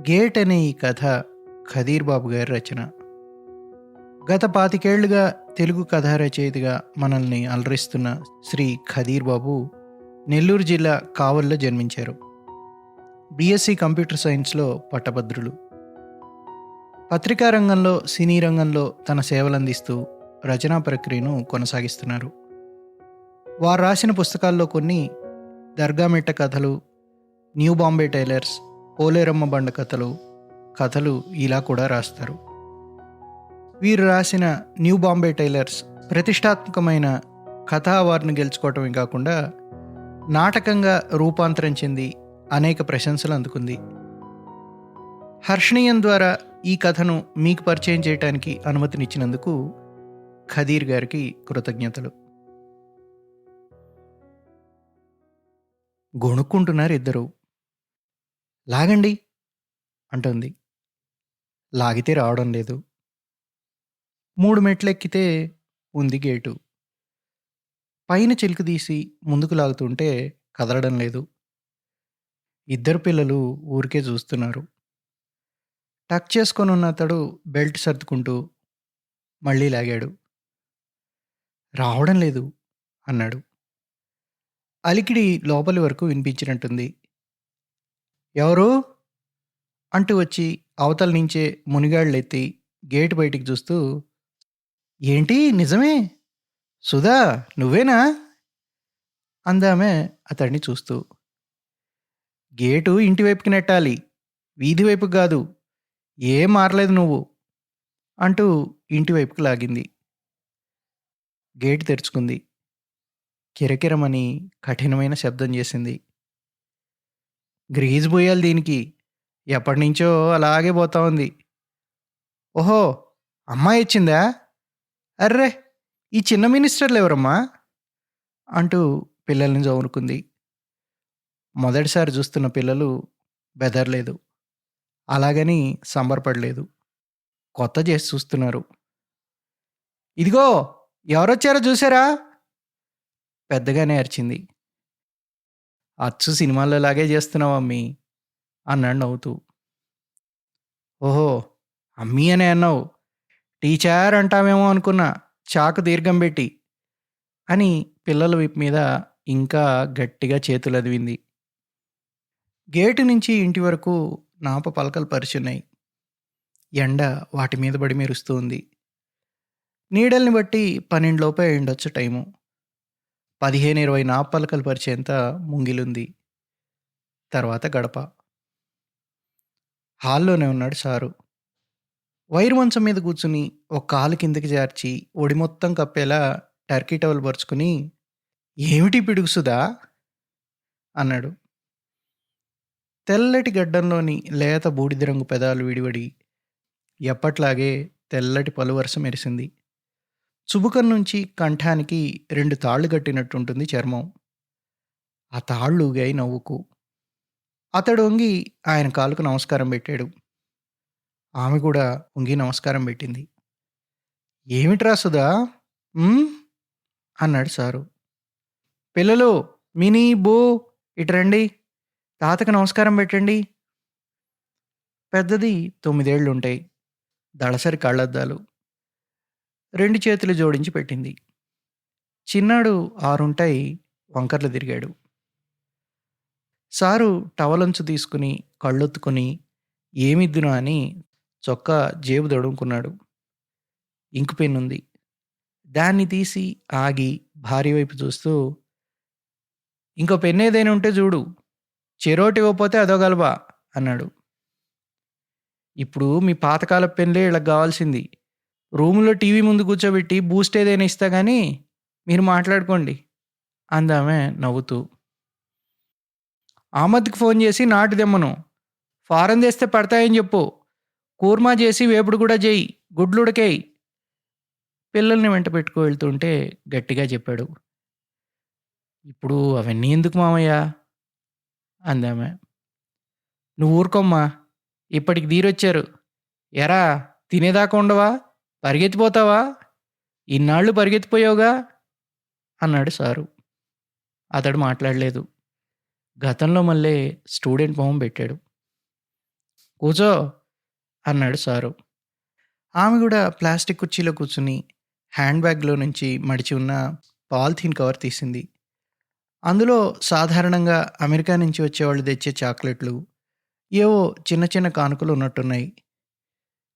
Gate అనే ఈ కథ ఖదీర్ బాబు గారి రచన. గత పాతికేళ్ళుగా తెలుగు కథా రచయితగా మనల్ని అలరిస్తున్న శ్రీ ఖదీర్ బాబు నెల్లూరు జిల్లా కావల్లో జన్మించారు. బీఎస్సీ కంప్యూటర్ సైన్స్లో పట్టభద్రులు. పత్రికా రంగంలో సినీ రంగంలో తన సేవలందిస్తూ రచనా ప్రక్రియను కొనసాగిస్తున్నారు. వారు రాసిన పుస్తకాల్లో కొన్ని దర్గామిట్ట కథలు న్యూ బాంబే టైలర్స్ పోలేరమ్మ బండ కథలు కథలు ఇలా కూడా రాస్తారు. వీరు రాసిన న్యూ బాంబే టైలర్స్ ప్రతిష్టాత్మకమైన కథా అవార్డును గెలుచుకోవటమే కాకుండా నాటకంగా రూపాంతరం చెంది అనేక ప్రశంసలు అందుకుంది. హర్షణీయం ద్వారా ఈ కథను మీకు పరిచయం చేయడానికి అనుమతినిచ్చినందుకు ఖదీర్ గారికి కృతజ్ఞతలు. గొణుక్కుంటున్నారు ఇద్దరు. లాగండి అంటుంది. లాగితే రావడం లేదు. మూడు మెట్లెక్కితే ఉంది గేటు. పైన చిలుకు తీసి ముందుకు లాగుతుంటే కదలడం లేదు. ఇద్దరు పిల్లలు ఊరికే చూస్తున్నారు. టక్ చేసుకొని ఉన్న అతడు బెల్ట్ సర్దుకుంటూ మళ్ళీ లాగాడు. రావడం లేదు అన్నాడు. అలికిడి లోపలి వరకు వినిపించినట్టుంది. ఎవరు? అంటూ వచ్చి అవతల నుంచే మునిగాళ్ళెత్తి గేటు బయటికి చూస్తూ ఏంటి? నిజమే? సుధా నువ్వేనా? అందామె అతడిని చూస్తూ గేటు ఇంటి వైపుకి నెట్టాలి. వీధి వైపుకి కాదు. ఏం మారలేదు నువ్వు? అంటూ ఇంటి వైపుకి లాగింది. గేటు తెరుచుకుంది. కిరకిరమని కఠినమైన శబ్దం చేసింది. గ్రీజ్ పోయాలి దీనికి. ఎప్పటి నుంచో అలాగే పోతా ఉంది. ఓహో అమ్మాయి ఇచ్చిందా అర్రే ఈ చిన్న మినిస్టర్లు ఎవరమ్మా? అంటూ పిల్లల్ని చదువుకుంది మొదటిసారి చూస్తున్న పిల్లలు బెదర్లేదు. అలాగని సంబరపడలేదు. కొత్త చేసి చూస్తున్నారు. ఇదిగో ఎవరొచ్చారో చూసారా? పెద్దగానే అరిచింది. అచ్చు సినిమాల్లో లాగే చేస్తున్నావు అమ్మీ అన్నాడు నవ్వుతూ. ఓహో అమ్మీ అనే అన్నావు. టీచర్ అంటామేమో అనుకున్నా చాకు దీర్ఘం పెట్టి అని పిల్లల విప్ మీద ఇంకా గట్టిగా చేతులు అదివింది. గేటు నుంచి ఇంటి వరకు నాప పలకలు పరుచున్నాయి. ఎండ వాటి మీద పడి మెరుస్తూ ఉంది. నీడల్ని బట్టి పన్నెండులోపే ఉండొచ్చు టైము. పదిహేను ఇరవై నాపలకలు పరిచేంత ముంగిలుంది. తర్వాత గడప. హాల్లోనే ఉన్నాడు సారు. వైరు మంచం మీద కూర్చుని ఒక కాలు కిందకి జార్చి ఒడి మొత్తం కప్పేలా టర్కీ టవల్ పరుచుకుని ఏమిటి పిడుగుసుదా? అన్నాడు. తెల్లటి గడ్డంలోని లేత బూడిద రంగు పెదాలు విడివడి ఎప్పట్లాగే తెల్లటి పలువరస మెరిసింది. చుబుకం నుంచి కంఠానికి రెండు తాళ్ళు కట్టినట్టుంటుంది చర్మం. ఆ తాళ్ళు ఊగాయి నవ్వుకు. అతడు వంగి ఆయన కాలుకు నమస్కారం పెట్టాడు. ఆమె కూడా వంగి నమస్కారం పెట్టింది. ఏమిట్రా సుధా? అన్నాడు సారు. పిల్లలు మినీ బో ఇటు రండి. తాతకు నమస్కారం పెట్టండి. పెద్దది తొమ్మిదేళ్ళు ఉంటాయి దళసరి కళ్ళద్దాలు. రెండు చేతులు జోడించి పెట్టింది. చిన్నాడు ఆరుంటాయి వంకర్లు తిరిగాడు. సారు టవలంచు తీసుకుని కళ్ళొత్తుకుని ఏమిద్దునా అని చొక్కా జేబు దడుముకున్నాడు ఇంకు పెన్నుంది. దాన్ని తీసి ఆగి భార్య వైపు చూస్తూ ఇంకో పెన్ ఏదైనా ఉంటే చూడు చెరోటి ఇవ్వకపోతే అదో గలబా అన్నాడు. ఇప్పుడు మీ పాతకాల పెన్లే ఇలా కావాల్సింది. రూములో టీవీ ముందు కూర్చోబెట్టి బూస్ట్ ఏదైనా ఇస్తా కానీ మీరు మాట్లాడుకోండి అందామె నవ్వుతూ. ఆమద్కి ఫోన్ చేసి నాటు దెమ్మను ఫారం తెస్తే పడతాయని చెప్పు. కూర్మా చేసి వేపుడు కూడా చేయి. గుడ్లు ఉడకేయి. పిల్లల్ని వెంట పెట్టుకు వెళ్తుంటే గట్టిగా చెప్పాడు. ఇప్పుడు అవన్నీ ఎందుకు మామయ్య? అందామె. నువ్వు ఊరుకోమ్మా. ఇప్పటికి దీరొచ్చారు ఎరా తినేదాకా ఉండవా? పరిగెత్తిపోతావా? ఇన్నాళ్ళు పరిగెత్తిపోయావుగా? అన్నాడు సారు. అతడు మాట్లాడలేదు. గతంలో మళ్ళీ స్టూడెంట్ మొహం పెట్టాడు. కూర్చో అన్నాడు సారు. ఆమె కూడా ప్లాస్టిక్ కుర్చీలో కూర్చుని హ్యాండ్ బ్యాగ్లో నుంచి మడిచి ఉన్న పాలిథీన్ కవర్ తీసింది. అందులో సాధారణంగా అమెరికా నుంచి వచ్చేవాళ్ళు తెచ్చే చాక్లెట్లు ఏవో చిన్న చిన్న కానుకలు ఉన్నట్టున్నాయి.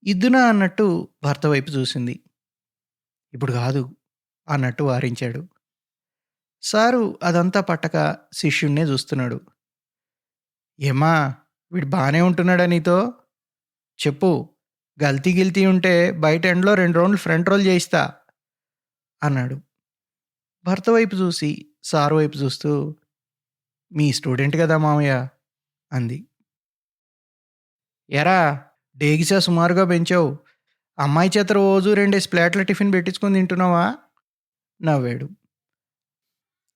ఇద్దునా అన్నట్టు భర్త వైపు చూసింది. ఇప్పుడు కాదు అన్నట్టు వారించాడు. సారు అదంతా పట్టక శిష్యుణ్ణే చూస్తున్నాడు. ఏమా వీడు బాగానే ఉంటున్నాడా నీతో? చెప్పు గల్తీ గిల్తీ ఉంటే బయట ఎండ్లో రెండు రౌండ్లు ఫ్రంట్ రోల్ చేయిస్తా అన్నాడు. భర్త వైపు చూసి సారు వైపు చూస్తూ మీ స్టూడెంట్ కదా మామయ్య అంది. ఎరా డేగిసా సుమారుగా పెంచావు. అమ్మాయి చేత రోజు రెండేసి ప్లేట్ల టిఫిన్ పెట్టించుకొని తింటున్నావా? నవ్వాడు.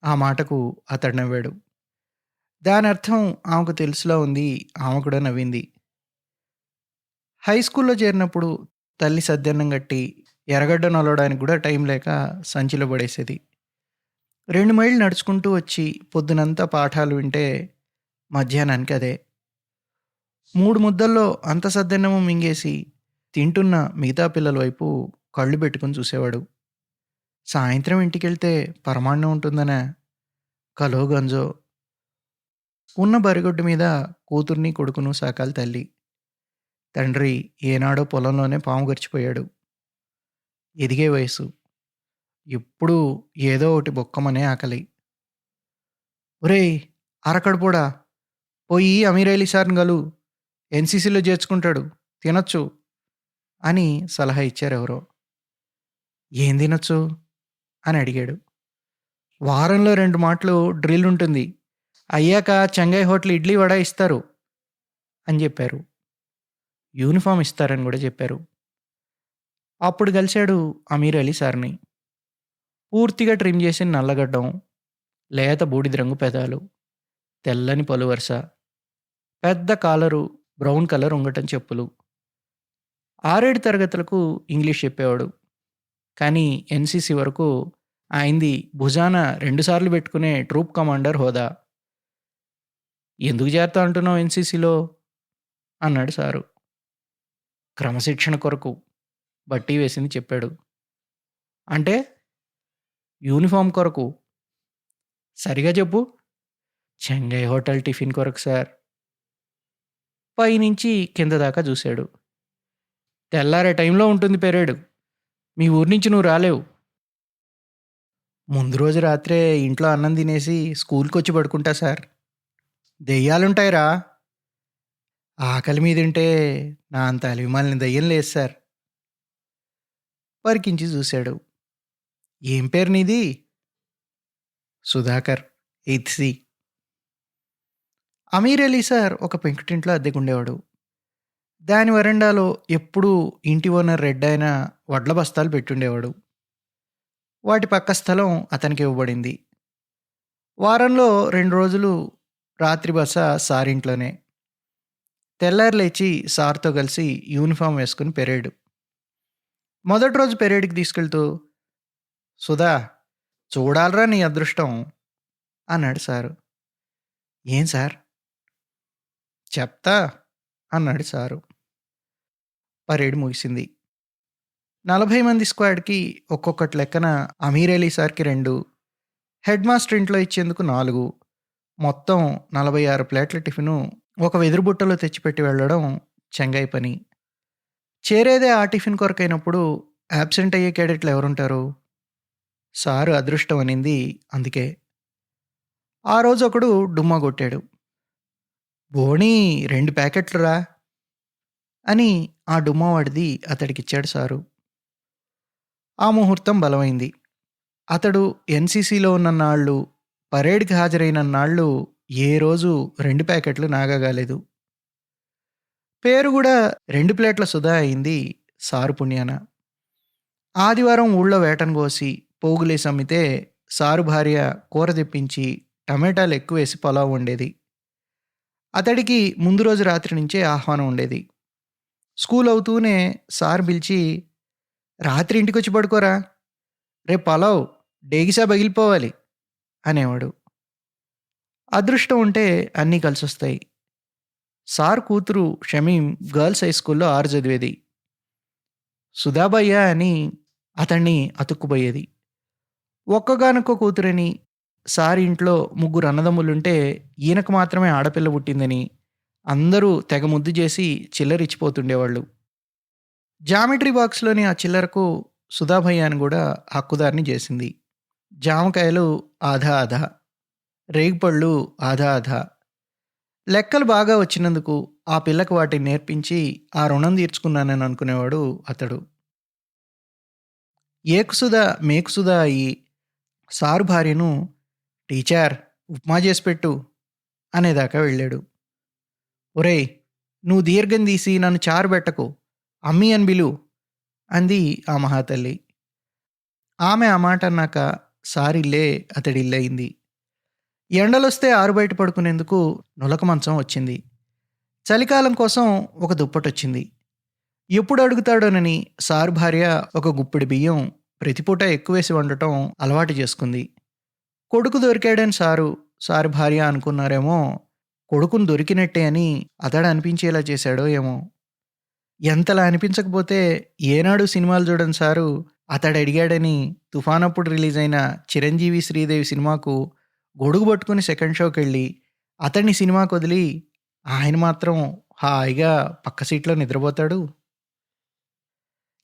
ఆ మాటకు అతడు నవ్వాడు. దాని అర్థం ఆమెకు తెలుసులా ఉంది. ఆమె కూడా నవ్వింది. హై స్కూల్లో చేరినప్పుడు తల్లి సద్దన్నం కట్టి ఎర్రగడ్డ నలవడానికి కూడా టైం లేక సంచిలో పడేసేది. రెండు మైళ్ళు నడుచుకుంటూ వచ్చి పొద్దునంతా పాఠాలు వింటే మధ్యాహ్నానికి అదే. మూడు ముద్దల్లో అంత సద్దన్నము మింగేసి తింటున్న మిగతా పిల్లల వైపు కళ్ళు పెట్టుకుని చూసేవాడు. సాయంత్రం ఇంటికెళ్తే పరమాన్నం ఉంటుందనే కలో గంజో. ఉన్న బరిగొడ్డు మీద కూతుర్ని కొడుకును సాకాలి తల్లి. తండ్రి ఏనాడో పొలంలోనే పాము గరిచిపోయాడు ఎదిగే వయసు ఎప్పుడూ ఏదో ఒకటి బొక్కమనే ఆకలి. ఒరేయ్ అరకడుపోడా పోయి అమీర్ అలీ సార్ని గలు ఎన్సీసీలో చేర్చుకుంటాడు. తినొచ్చు అని సలహా ఇచ్చారు ఎవరో. ఏం తినొచ్చు? అని అడిగాడు. వారంలో రెండు మాటలు డ్రిల్ ఉంటుంది. అయ్యాక చెంగై హోటల్ ఇడ్లీ వడ ఇస్తారు అని చెప్పారు. యూనిఫామ్ ఇస్తారని కూడా చెప్పారు. అప్పుడు కలిశాడు అమీర్ అలీ సార్ని. పూర్తిగా ట్రిమ్ చేసిన నల్లగడ్డం లేత బూడిద రంగు పెదాలు తెల్లని పలువరుస పెద్ద కాలరు బ్రౌన్ కలర్ ఉంగటం చెప్పులు. ఆరేడు తరగతులకు ఇంగ్లీష్ చెప్పేవాడు. కానీ ఎన్సీసీ వరకు ఆయనది భుజాన రెండుసార్లు పెట్టుకునే ట్రూప్ కమాండర్ హోదా. ఎందుకు చేరుతా అంటున్నావు ఎన్సీసీలో? అన్నాడు సారు. క్రమశిక్షణ కొరకు బట్టి వేసింది చెప్పాడు. అంటే యూనిఫామ్ కొరకు. సరిగా చెప్పు. చెంగై హోటల్ టిఫిన్ కొరకు సార్. పైనుంచి కింద దాకా చూశాడు. తెల్లారే టైంలో ఉంటుంది పెరేడు. మీ ఊరి నుంచి నువ్వు రాలేవు. ముందు రోజు రాత్రే ఇంట్లో అన్నం తినేసి స్కూల్కి వచ్చి పడుకుంటా సార్. దెయ్యాలుంటాయిరా. ఆకలి మీద ఉంటే నా అంత అలిమాలిని దయ్యం లేదు సార్. పరికించి చూశాడు. ఏం పేరు నీది? Sudhakar eighth C. Amir Ali sir ఒక పెంకుటింట్లో అద్దెకుండేవాడు. దాని వరండాలో ఎప్పుడూ ఇంటి ఓనర్ రెడ్ అయిన వడ్ల బస్తాలు పెట్టుండేవాడు. వాటి పక్క స్థలం అతనికి ఇవ్వబడింది. వారంలో రెండు రోజులు రాత్రి బస సారింట్లోనే. తెల్లారి లేచి సార్తో కలిసి యూనిఫామ్ వేసుకుని పెరేడు. మొదటి రోజు పెరేడ్కి తీసుకెళ్తూ సుధా చూడాలరా నీ అదృష్టం అన్నాడు సారు. ఏం సార్? చెప్తా అన్నాడు సారు. పరేడ్ ముగిసింది. నలభై మంది స్క్వాడ్కి ఒక్కొక్కటి లెక్కన అమీర్ అలీ సార్కి రెండు హెడ్ మాస్టర్ ఇంట్లో ఇచ్చేందుకు నాలుగు మొత్తం నలభై ఆరు ప్లేట్ల టిఫిను ఒక వెదురు బుట్టలో తెచ్చిపెట్టి వెళ్ళడం చెంగై పని. చేరేదే ఆ టిఫిన్ కొరకైనప్పుడు యాబ్సెంట్ అయ్యే క్యాడెట్లు ఎవరుంటారు? సారు అదృష్టం అనింది అందుకే. ఆ రోజు ఒకడు డుమ్మా కొట్టాడు. బోణీ రెండు ప్యాకెట్లు రా అని ఆ డుమ్మవాడిది అతడికిచ్చాడు సారు. ఆ ముహూర్తం బలమైంది. అతడు ఎన్సీసీలో ఉన్న నాళ్ళు పరేడ్కి హాజరైన నాళ్ళు ఏ రోజు రెండు ప్యాకెట్లు నాగగాలేదు. పేరు కూడా రెండు ప్లేట్ల సుధా అయింది సారు పుణ్యాన. ఆదివారం ఊళ్ళో వేటను కోసి పోగులేసి అమ్మితే సారు భార్య కూర తెప్పించి టమాటాలు ఎక్కువ వేసి పొలావ్ వండేది. అతడికి ముందు రోజు రాత్రి నుంచే ఆహ్వానం ఉండేది. స్కూల్ అవుతూనే సార్ పిలిచి రాత్రి ఇంటికి వచ్చి పడుకోరా? రేపు పలావ్ డేగిసా పగిలిపోవాలి అనేవాడు. అదృష్టం ఉంటే అన్నీ కలిసొస్తాయి. సార్ కూతురు షమీం గర్ల్స్ హై స్కూల్లో ఆరు చదివేది. సుధాబయ్య అని అతన్ని అతుక్కుపోయేది. ఒక్కగానొక్క కూతురని సార్ ఇంట్లో ముగ్గురు అన్నదమ్ములుంటే ఈయనకు మాత్రమే ఆడపిల్ల పుట్టిందని అందరూ తెగ ముద్దు చేసి చిల్లరిచ్చిపోతుండేవాళ్ళు. జామెట్రీ బాక్స్లోని ఆ చిల్లరకు సుధాభయ్య అని కూడా హక్కుదారిని చేసింది. జామకాయలు ఆధా ఆధా రేగిపళ్ళు ఆధా ఆధా. లెక్కలు బాగా వచ్చినందుకు ఆ పిల్లకు వాటిని నేర్పించి ఆ రుణం తీర్చుకున్నానని అనుకునేవాడు అతడు. ఏకుసుధ మేకుసుధ అయి సారు భార్యను టీచర్ ఉప్మా చేసి పెట్టు అనేదాకా వెళ్ళాడు. ఒరేయ్ నువ్వు దీర్ఘం తీసి నన్ను చారు పెట్టకు అమ్మి అని బిలు అంది ఆ మహాతల్లి. ఆమె ఆ మాట అన్నాక సారిల్లే అతడిల్లయింది ఎండలొస్తే ఆరు బయట పడుకునేందుకు నులక మంచం వచ్చింది. చలికాలం కోసం ఒక దుప్పటొచ్చింది. ఎప్పుడు అడుగుతాడోనని సారు భార్య ఒక గుప్పిడి బియ్యం ప్రతిపూట ఎక్కువేసి వండటం అలవాటు చేసుకుంది. కొడుకు దొరికాడని సారు సారు భార్య అనుకున్నారేమో కొడుకును దొరికినట్టే అని అతడు అనిపించేలా చేశాడో ఏమో. ఎంతలా అనిపించకపోతే ఏనాడు సినిమాలు చూడని సారు అతడు అడిగాడని తుఫానప్పుడు రిలీజ్ అయిన చిరంజీవి శ్రీదేవి సినిమాకు గొడుగు పట్టుకుని సెకండ్ షోకి వెళ్ళి అతన్ని సినిమాకు వదిలి ఆయన మాత్రం హాయిగా పక్క సీట్లో నిద్రపోతాడు.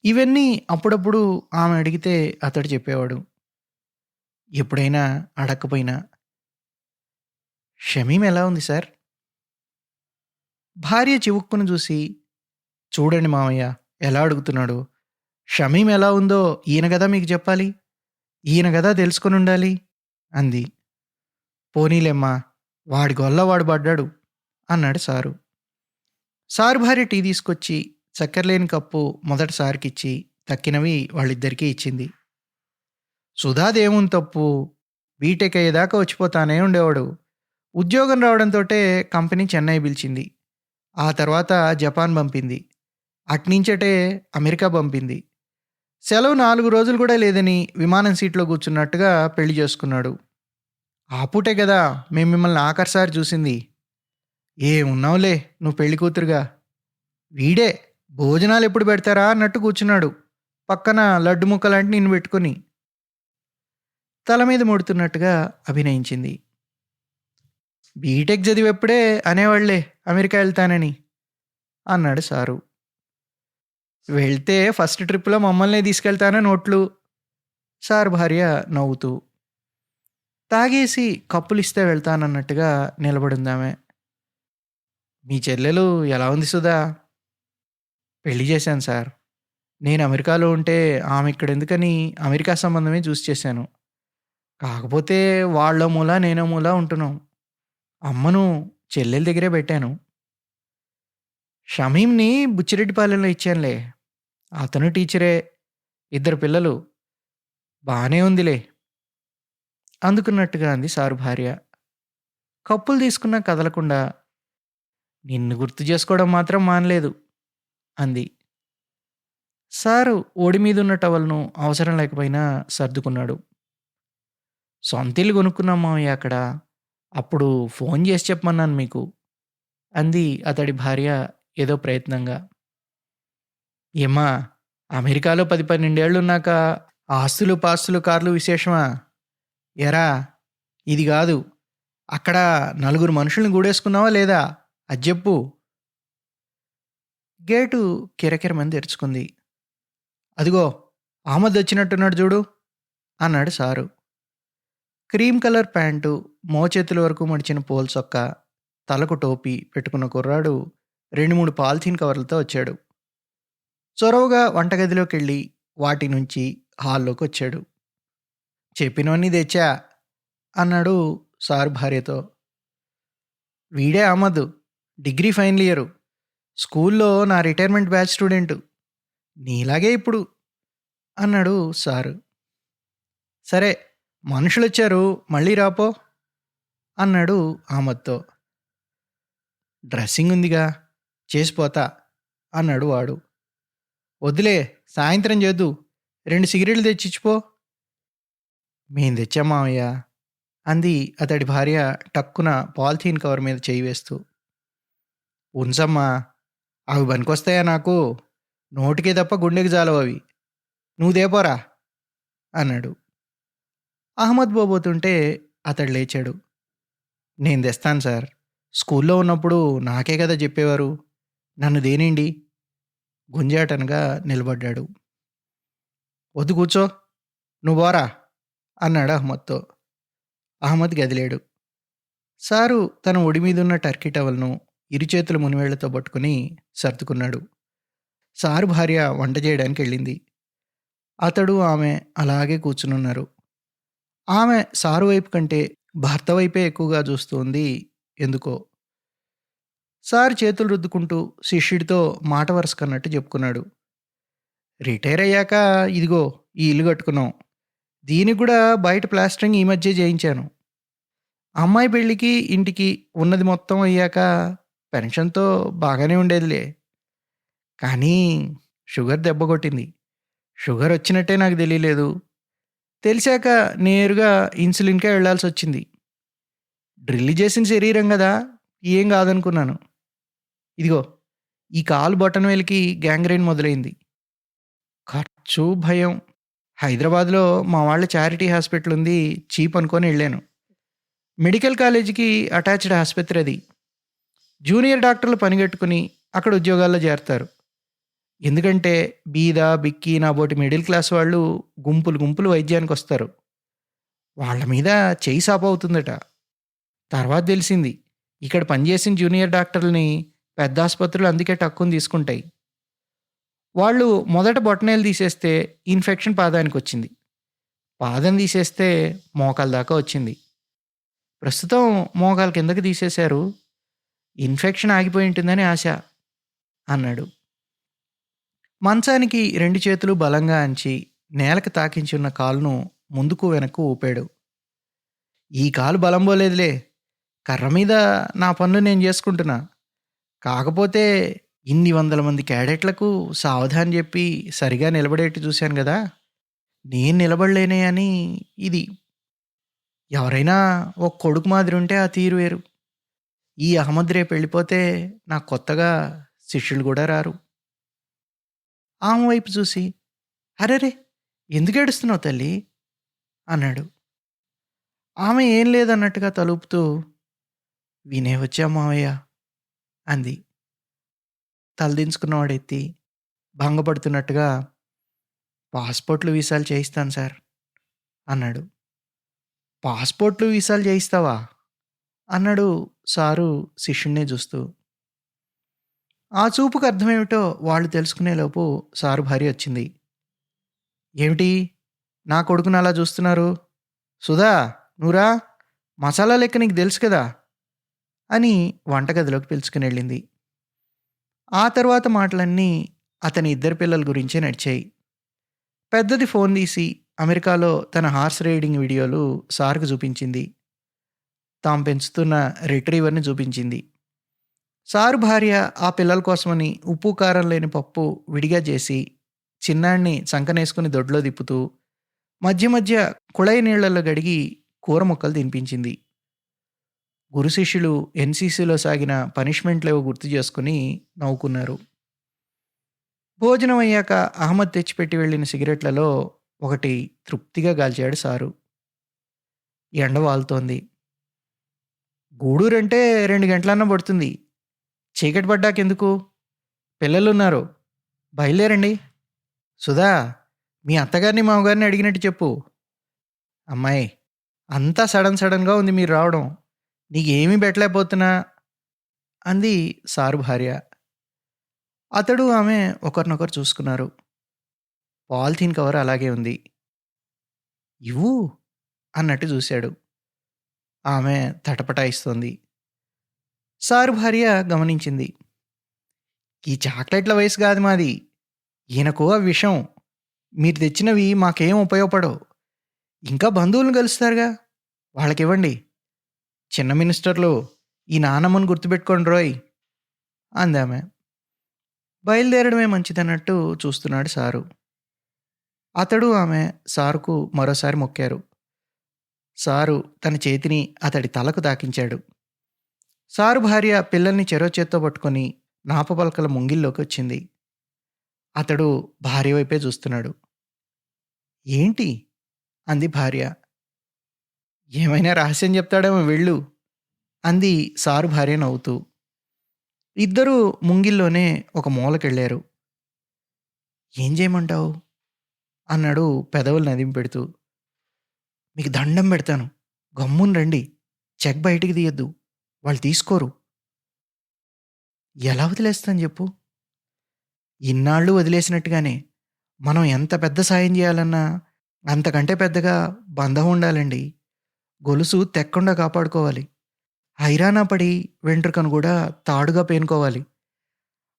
ఇవన్నీ అప్పుడప్పుడు ఆమె అడిగితే అతడు చెప్పేవాడు ఎప్పుడైనా అడగకపోయినా క్షమీం ఎలా ఉంది సార్? భార్య చివుక్కును చూసి చూడండి మామయ్య ఎలా అడుగుతున్నాడు? క్షమీం ఎలా ఉందో ఈయన కదా మీకు చెప్పాలి? ఈయన కదా తెలుసుకొని ఉండాలి? అంది. పోనీలేమ్మా వాడి గొల్ల వాడు పడ్డాడు అన్నాడు సారు. సారు భార్య టీ తీసుకొచ్చి చక్కెరలేని కప్పు మొదట సార్కిచ్చి తక్కినవి వాళ్ళిద్దరికీ ఇచ్చింది. సుధాదేముంది తప్పు బీటెక్ అయ్యేదాకా వచ్చిపోతానే ఉండేవాడు. ఉద్యోగం రావడంతో కంపెనీ చెన్నై పిలిచింది. ఆ తర్వాత జపాన్ పంపింది. అట్నుంచటే అమెరికా పంపింది. సెలవు నాలుగు రోజులు కూడా లేదని విమానం సీట్లో కూర్చున్నట్టుగా పెళ్ళి చేసుకున్నాడు. ఆ పూటే కదా మేము మిమ్మల్ని ఆఖరిసారి చూసింది. ఏ ఉన్నావులే నువ్వు పెళ్ళి కూతురుగా. వీడే భోజనాలు ఎప్పుడు పెడతారా అన్నట్టు కూర్చున్నాడు. పక్కన లడ్డు ముక్కలాంటి నిన్ను పెట్టుకొని. తల మీద ముడుతున్నట్టుగా అభినయించింది. బీటెక్ చదివేప్పుడే అనేవాళ్ళే అమెరికా వెళ్తానని అన్నాడు సారు. వెళ్తే ఫస్ట్ ట్రిప్లో మమ్మల్ని తీసుకెళ్తానని నోట్లు. సార్ భార్య నవ్వుతూ తాగేసి కప్పులు ఇస్తే వెళ్తానన్నట్టుగా నిలబడిందామె. మీ చెల్లెలు ఎలా ఉంది సుధా? పెళ్ళి చేశాను సార్. నేను అమెరికాలో ఉంటే ఆమె ఇక్కడ ఎందుకని అమెరికా సంబంధమే చూసి చేశాను. కాకపోతే వాళ్ళ మూల నేనో మూల ఉంటున్నాం. అమ్మను చెల్లెల దగ్గరే పెట్టాను. షమీంని బుచ్చిరెడ్డిపాలెంలో ఇచ్చానులే. అతను టీచరే. ఇద్దరు పిల్లలు. బాగానే ఉందిలే. అందుకున్నట్టుగా అంది సారు భార్య. కప్పులు తీసుకున్నా కదలకుండా నిన్ను గుర్తు చేసుకోవడం మాత్రం మానలేదు అంది. సారు ఓడి మీద ఉన్న టవల్ను అవసరం లేకపోయినా సర్దుకున్నాడు. సొంతిల్లు కొనుక్కున్నాం మామయ్య అక్కడ. అప్పుడు ఫోన్ చేసి చెప్పమన్నాను మీకు. అంది అతడి భార్య ఏదో ప్రయత్నంగా. ఏమ్మా అమెరికాలో పది పన్నెండేళ్ళు ఉన్నాక ఆస్తులు పాస్తులు కార్లు విశేషమా? ఎరా ఇది కాదు. అక్కడ నలుగురు మనుషుల్ని గూడేసుకున్నావా లేదా? అది చెప్పు. గేటు కిరకిరమని తెరుచుకుంది అదిగో ఆమద్ వచ్చినట్టున్నాడు చూడు అన్నాడు సారు. క్రీమ్ కలర్ ప్యాంటు మోచేతుల వరకు మడిచిన పోల్ సొక్క తలకు టోపీ పెట్టుకున్న కుర్రాడు రెండు మూడు పాలిథీన్ కవర్లతో వచ్చాడు. చొరవగా వంటగదిలోకి వెళ్ళి వాటి నుంచి హాల్లోకి వచ్చాడు చెప్పినవన్నీ తెచ్చా? అన్నాడు సార్ భార్యతో. వీడే అహ్మద్ డిగ్రీ ఫైనల్ ఇయరు స్కూల్లో నా రిటైర్మెంట్ బ్యాచ్ స్టూడెంటు. నీలాగే ఇప్పుడు అన్నాడు సారు. సరే మనుషులు వచ్చారు మళ్ళీ రాపో? అన్నాడు అహ్మద్తో డ్రెస్సింగ్ ఉందిగా చేసిపోతా అన్నాడు వాడు. వద్దులే సాయంత్రం చేద్దు రెండు సిగరెట్లు తెచ్చిచ్చిపో. మేం తెచ్చామావయ్య అంది అతడి భార్య టక్కున పాలిథీన్ కవర్ మీద చేయి వేస్తూ. ఉంచమ్మా అవి పనికొస్తాయా నాకు? నోటికే తప్ప గుండెకి జాలవు అవి. నువ్వు దేపోరా? అన్నాడు. అహ్మద్ పోబోతుంటే అతడు లేచాడు. నేను తెస్తాను సార్. స్కూల్లో ఉన్నప్పుడు నాకే కదా చెప్పేవారు. నన్ను దేనిండి? గుంజాటనగా నిలబడ్డాడు. వద్దు కూర్చో. నువ్వోరా అన్నాడు అహ్మద్తో. అహ్మద్ గదిలేడు. సారు తన ఒడి మీదున్న టర్కీ టవల్ను ఇరుచేతుల మునివేళ్ళతో పట్టుకుని సర్దుకున్నాడు. సారు భార్య వంట చేయడానికి వెళ్ళింది అతడు ఆమె అలాగే కూర్చునున్నారు. ఆమె సారు వైపు కంటే భర్త వైపే ఎక్కువగా చూస్తోంది ఎందుకో. సార్ చేతులు రుద్దుకుంటూ శిష్యుడితో మాట వరుసకన్నట్టు చెప్పుకున్నాడు. రిటైర్ అయ్యాక ఇదిగో ఈ ఇల్లు కట్టుకున్నాం. దీనికి కూడా బయట ప్లాస్టరింగ్ ఈ మధ్య చేయించాను. అమ్మాయి పెళ్ళికి ఇంటికి ఉన్నది మొత్తం అయ్యాక పెన్షన్తో బాగానే ఉండేదిలే. కానీ షుగర్ దెబ్బ కొట్టింది. షుగర్ వచ్చినట్టే నాకు తెలియలేదు. తెలిసాక నేరుగా ఇన్సులిన్కే వెళ్ళాల్సి వచ్చింది డ్రిల్ చేసిన శరీరం కదా ఏం కాదనుకున్నాను. ఇదిగో ఈ కాలు బొటన్ వేలికి గ్యాంగ్రైన్ మొదలైంది. ఖర్చు భయం. హైదరాబాద్లో మా వాళ్ళ చారిటీ హాస్పిటల్ ఉంది చీప్ అనుకొని వెళ్ళాను. మెడికల్ కాలేజీకి అటాచ్డ్ ఆసుపత్రి అది. జూనియర్ డాక్టర్లు పనిగట్టుకుని అక్కడ ఉద్యోగాల్లో చేరతారు. ఎందుకంటే బీద బిక్కి నాబోటి మిడిల్ క్లాస్ వాళ్ళు గుంపులు గుంపులు వైద్యానికి వస్తారు. వాళ్ళ మీద చేయి సాపు అవుతుందట. తర్వాత తెలిసింది ఇక్కడ పనిచేసిన జూనియర్ డాక్టర్లని పెద్ద ఆసుపత్రులు అందుకే టక్కుని తీసుకుంటాయి. వాళ్ళు మొదట బొట్టనేలు తీసేస్తే ఇన్ఫెక్షన్ పాదానికి వచ్చింది పాదం తీసేస్తే మోకాల దాకా వచ్చింది. ప్రస్తుతం మోకాల కిందకి తీసేశారు. ఇన్ఫెక్షన్ ఆగిపోయి ఉంటుందని ఆశ అన్నాడు. మంచానికి రెండు చేతులు బలంగా అంచి నేలకు తాకించి ఉన్న కాలును ముందుకు వెనక్కు ఊపాడు. ఈ కాలు బలం పోలేదులే. కర్ర మీద నా పనులు నేను చేసుకుంటున్నా. కాకపోతే ఇన్ని వందల మంది క్యాడెట్లకు సావధాన్ చెప్పి సరిగా నిలబడేట్టు చూశాను కదా నేను నిలబడలేనే అని ఇది. ఎవరైనా ఒక కొడుకు మాదిరి ఉంటే ఆ తీరు వేరు. ఈ అహ్మద్ రేపు వెళ్ళిపోతే నాకు కొత్తగా శిష్యులు కూడా రారు. ఆమె వైపు చూసి అరేరే ఎందుకు ఏడుస్తున్నావు తల్లి? అన్నాడు. ఆమె ఏం లేదన్నట్టుగా తలుపుతూ వినే వచ్చా మావయ్య అంది. తలదించుకున్నవాడు ఎత్తి భంగపడుతున్నట్టుగా పాస్పోర్ట్లు వీసాలు చేయిస్తాను సార్ అన్నాడు. పాస్పోర్ట్లు వీసాలు చేయిస్తావా? అన్నాడు సారు శిష్యుణ్ణి చూస్తూ. ఆ చూపుకు అర్థమేమిటో వాళ్ళు తెలుసుకునేలోపు సారు భార్య వచ్చింది. ఏమిటి? నా కొడుకుని అలా చూస్తున్నారు? సుధా నువ్వురా మసాలా లెక్క నీకు తెలుసు కదా? అని వంటగదిలోకి పిలుచుకుని వెళ్ళింది. ఆ తర్వాత మాటలన్నీ అతని ఇద్దరు పిల్లల గురించే నడిచాయి. పెద్దది ఫోన్ తీసి అమెరికాలో తన హార్స్ రైడింగ్ వీడియోలు సార్కు చూపించింది. తాము పెంచుతున్న రిట్రీవర్ని చూపించింది. సారు భార్య ఆ పిల్లల కోసమని ఉప్పు కారం లేని పప్పు విడిగా చేసి చిన్నాన్ని చంకనేసుకుని దొడ్లో దిప్పుతూ మధ్య మధ్య కుళాయి నీళ్ళలో గడిగి కూర ముక్కలు తినిపించింది. గురు శిష్యులు ఎన్సీసీలో సాగిన పనిష్మెంట్లేవో గుర్తు చేసుకుని నవ్వుకున్నారు. భోజనం అయ్యాక అహ్మద్ తెచ్చిపెట్టి వెళ్ళిన సిగరెట్లలో ఒకటి తృప్తిగా గాల్చాడు సారు. ఎండ వాలుతోంది గూడూరంటే రెండు గంటలన్నా పడుతుంది. చీకటి పడ్డాకెందుకు పిల్లలున్నారు. బయలుదేరండి. సుధా మీ అత్తగారిని మామగారిని అడిగినట్టు చెప్పు. అమ్మాయి అంతా సడన్ సడన్గా ఉంది మీరు రావడం. నీకేమీ పెట్టలేకపోతున్నా? అంది సారు భార్య. అతడు ఆమె ఒకరినొకరు చూసుకున్నారు. పాలిథీన్ కవర్ అలాగే ఉంది. ఇవ్వు అన్నట్టు చూశాడు. ఆమె తటపటాయిస్తోంది. సారు భార్య గమనించింది. ఈ చాక్లెట్ల వయసు కాదు మాది. ఈయనకు ఆ విషం. మీరు తెచ్చినవి మాకేం ఉపయోగపడవు. ఇంకా బంధువులను కలుస్తారుగా. వాళ్ళకివ్వండి. చిన్న మినిస్టర్లు ఈ నానమ్మను గుర్తుపెట్టుకోండి రోయ్. అందామె. బయలుదేరడమే మంచిదన్నట్టు చూస్తున్నాడు సారు. అతడు ఆమె సారుకు మరోసారి మొక్కారు. సారు తన చేతిని అతడి తలకు తాకించాడు. సారు భార్య పిల్లల్ని చెరో చేత్తో పట్టుకొని నాపపలకల ముంగిల్లోకి వచ్చింది. అతడు భార్య వైపే చూస్తున్నాడు. ఏంటి? అంది భార్య. ఏమైనా రహస్యం చెప్తాడేమో వెళ్ళు అంది సారు భార్య నవ్వుతూ. ఇద్దరూ ముంగిల్లోనే ఒక మూలకెళ్ళారు. ఏం చేయమంటావు? అన్నాడు పెదవులు నదిం పెడుతూ. మీకు దండం పెడతాను. గమ్మున రండి. చెక్ బయటికి తీయద్దు. వాళ్ళు తీసుకోరు. ఎలా వదిలేస్తాను చెప్పు? ఇన్నాళ్ళు వదిలేసినట్టుగానే మనం ఎంత పెద్ద సాయం చేయాలన్నా అంతకంటే పెద్దగా బంధం ఉండాలండి. గొలుసు తెక్కుండా కాపాడుకోవాలి. హైరానా పడి వెంట్రుకను కూడా తాడుగా పేనుకోవాలి.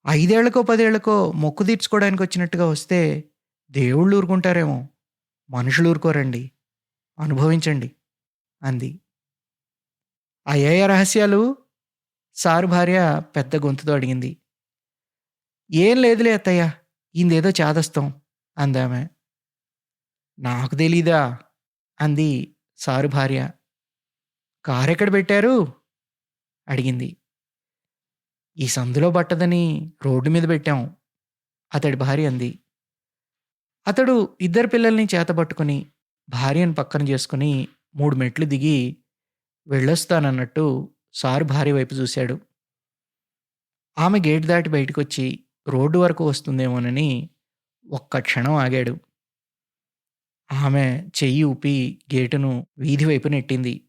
ఐదేళ్ళకో పదేళ్ళకో మొక్కు తీర్చుకోవడానికి వచ్చినట్టుగా వస్తే దేవుళ్ళు ఊరుకుంటారేమో. మనుషులు ఊరుకోరండి. అనుభవించండి. అంది. అయ్యాయ రహస్యాలు? సారు భార్య పెద్ద గొంతుతో అడిగింది. ఏం లేదులే అత్తయ్య ఇందేదో చాదస్తాం అందామె. నాకు తెలీదా? అంది సారు భార్య. కారెక్కడ పెట్టారు? అడిగింది. ఈ సందులో పట్టదని రోడ్డు మీద పెట్టాం అతడి భార్య అంది. అతడు ఇద్దరు పిల్లల్ని చేతబట్టుకుని భార్యను పక్కన చేసుకుని మూడు మెట్లు దిగి వెళ్ళొస్తానన్నట్టు సార్ భార్య వైపు చూశాడు. ఆమె గేట్ దాటి బయటకొచ్చి రోడ్డు వరకు వస్తుందేమోనని ఒక్క క్షణం ఆగాడు. ఆమె చెయ్యి ఊపి గేటును వీధి వైపు నెట్టింది.